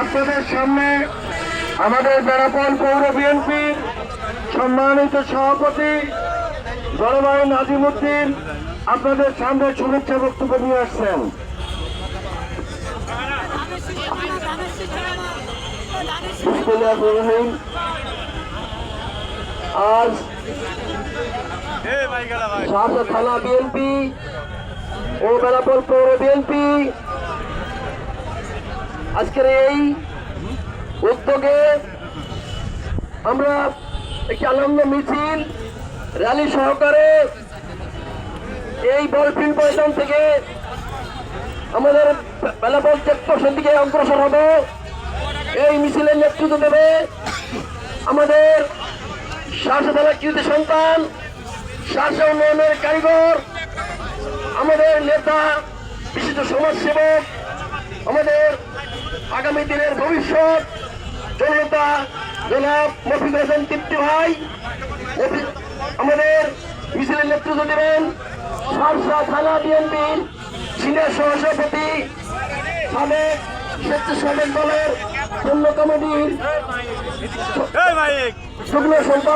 আপনাদের সামনে আমাদের বেড়াপল পৌর বিএনপির সম্মানিত সভাপতি জলবায়ু নাজিমুদ্দিন আপনাদের সামনে শুভেচ্ছা বক্তব্য নিয়ে আসছেন। আজ থানা বিএনপি ও বেড়াপল পৌর বিএনপি আজকের এই উদ্যোগে আমরা একটি আনন্দ মিছিল, র্যালি সহকারে এই বলফিল্ড ময়দান থেকে আমাদের বেলা বেলাপল চেকপোস্টের দিকে অগ্রসর হবে। এই মিছিলের নেতৃত্ব দেবে আমাদের শাসদালা কৃতি সন্তান শাস উন্নয়নের কারিগর, আমাদের নেতা, বিশিষ্ট সমাজসেবক, আমাদের আগামী দিনের ভবিষ্যৎ জনতা জনাব মফিজ হোসেন তৃপ্তি ভাই আমাদের মিছিলের নেতৃত্ব দেবেন সারসা থানা বিএনপির সিনিয়র সহসভাপতি সাবেক স্বেচ্ছাসেবক দলের পূর্ণ কমিটির যুগ্ম সম্পাদক